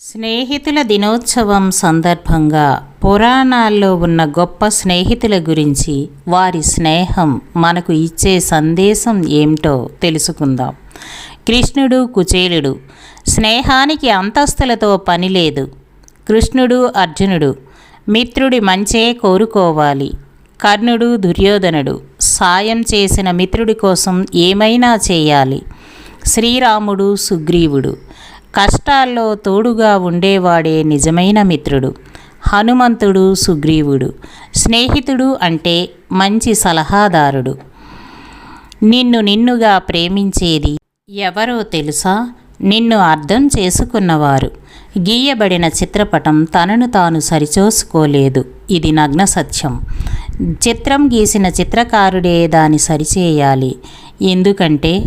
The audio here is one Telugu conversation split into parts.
స్నేహితుల దినోత్సవం సందర్భంగా పురాణాల్లో ఉన్న గొప్ప స్నేహితుల గురించి వారి స్నేహం మనకు ఇచ్చే సందేశం ఏమిటో తెలుసుకుందాం. కృష్ణుడు కుచేలుడు. స్నేహానికి అంతస్తులతో పని లేదు. కృష్ణుడు అర్జునుడు. మిత్రుడి మంచే కోరుకోవాలి. కర్ణుడు దుర్యోధనుడు. సాయం చేసిన మిత్రుడి కోసం ఏమైనా చేయాలి. శ్రీరాముడు సుగ్రీవుడు. కష్టాల్లో తోడుగా ఉండేవాడే నిజమైన మిత్రుడు. హనుమంతుడు సుగ్రీవుడు. స్నేహితుడు అంటే మంచి సలహాదారుడు. నిన్ను నిన్నుగా ప్రేమించేది ఎవరో తెలుసా? నిన్ను అర్థం చేసుకున్నవారు. గీయబడిన చిత్రపటం తనను తాను సరిచూసుకోలేదు. ఇది నగ్న సత్యం. చిత్రం గీసిన చిత్రకారుడే దాన్ని సరిచేయాలి. ఎందుకంటే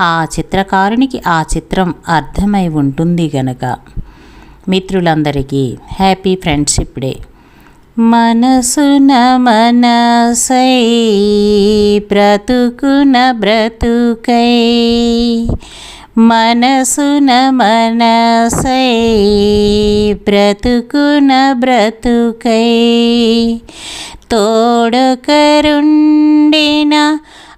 ఆ చిత్రకారునికి ఆ చిత్రం అర్థమై ఉంటుంది గనక. మిత్రులందరికీ హ్యాపీ ఫ్రెండ్షిప్ డే. మనసున మనసై బ్రతుకున బ్రతుకై మనసున మనసై బ్రతుకున బ్రతుకై తోడకరుండిన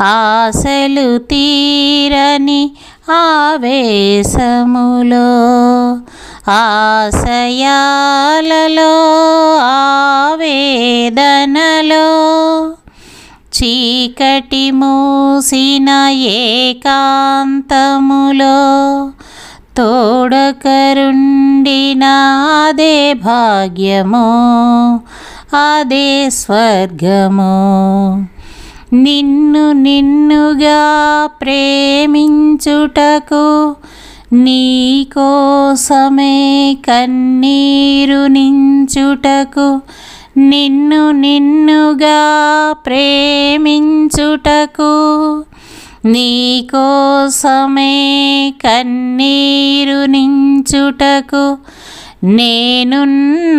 ఆశలు తీరని ఆవేశములో ఆశయాలలో ఆవేదనలో చీకటి మూసిన ఏకాంతములో తోడకరుండిన అదే భాగ్యము అదే స్వర్గము. నిన్ను నిన్నుగా ప్రేమించుటకు నీకోసమే కన్నీరు నించుటకు నిన్ను నిన్నుగా ప్రేమించుటకు నీకోసమే కన్నీరు నించుటకు నేనున్నానని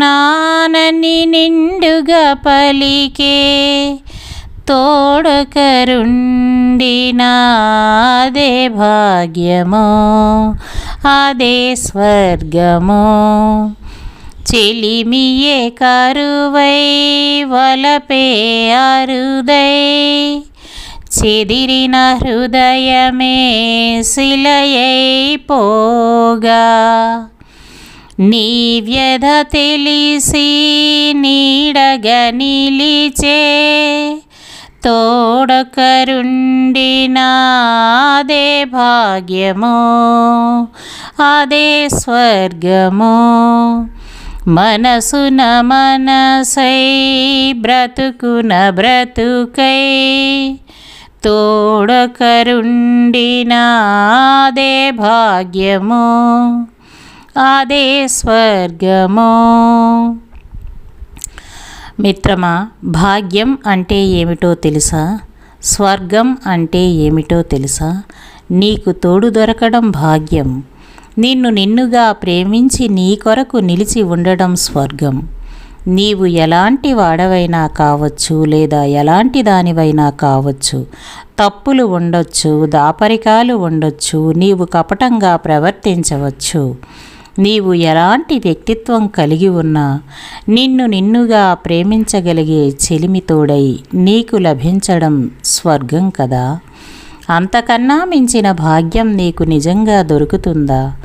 నిండుగా పలికే తోడకరుండినా అదే భాగ్యము అదే స్వర్గము. చెలిమియే కరువై వలపే అరుదై చెదిరిన హృదయమే శిలయైపోగా నీ వ్యధ తెలిసి నీడగ నిలిచే తోడకరుండిన అదే భాగ్యము అదే స్వర్గము. మనసున మనసై బ్రతుకున బ్రతుకై తోడకరుండిన అదే భాగ్యము అదే స్వర్గము. మిత్రమా భాగ్యం అంటే ఏమిటో తెలుసా? స్వర్గం అంటే ఏమిటో తెలుసా? నీకు తోడు దొరకడం భాగ్యం. నిన్ను నిన్నుగా ప్రేమించి నీ కొరకు నిలిచి ఉండడం స్వర్గం. నీవు ఎలాంటి వాడవైనా కావచ్చు లేదా ఎలాంటి దానివైనా కావచ్చు. తప్పులు ఉండొచ్చు దాపరికాలు ఉండొచ్చు నీవు కపటంగా ప్రవర్తించవచ్చు. నీవు ఎలాంటి వ్యక్తిత్వం కలిగి ఉన్నా నిన్ను నిన్నుగా ప్రేమించగలిగే చెలిమితోడై నీకు లభించడం స్వర్గం కదా. అంతకన్నా మించిన భాగ్యం నీకు నిజంగా దొరుకుతుందా?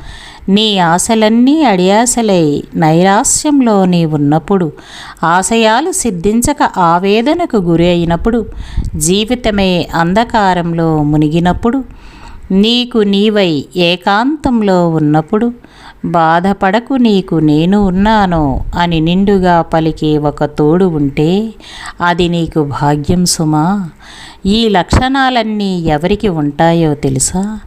నీ ఆశలన్నీ అడియాసలై నైరాస్యంలో నీ ఉన్నప్పుడు ఆశయాలు సిద్ధించక ఆవేదనకు గురి అయినప్పుడు జీవితమే అంధకారంలో మునిగినప్పుడు నీకు నీవై ఏకాంతంలో ఉన్నప్పుడు బాధపడకు నీకు నేను ఉన్నాను అని నిండుగా పలికే ఒక తోడు ఉంటే అది నీకు భాగ్యం సుమా. ఈ లక్షణాలన్నీ ఎవరికి ఉంటాయో తెలుసా?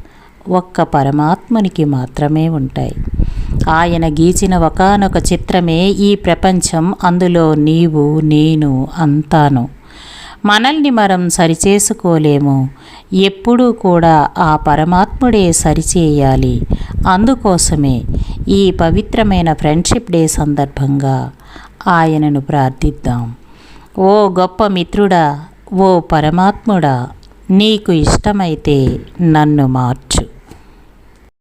ఒక్క పరమాత్మునికి మాత్రమే ఉంటాయి. ఆయన గీచిన ఒకనొక చిత్రమే ఈ ప్రపంచం అందులో నీవు నేను అంతాను. మనల్ని మనం సరిచేసుకోలేము. ఎప్పుడూ కూడా ఆ పరమాత్ముడే సరిచేయాలి. అందుకోసమే ఈ పవిత్రమైన ఫ్రెండ్షిప్ డే సందర్భంగా ఆయనను ప్రార్థిద్దాం. ఓ గొప్ప మిత్రుడా ఓ పరమాత్ముడా నీకు ఇష్టమైతే నన్ను మార్చు.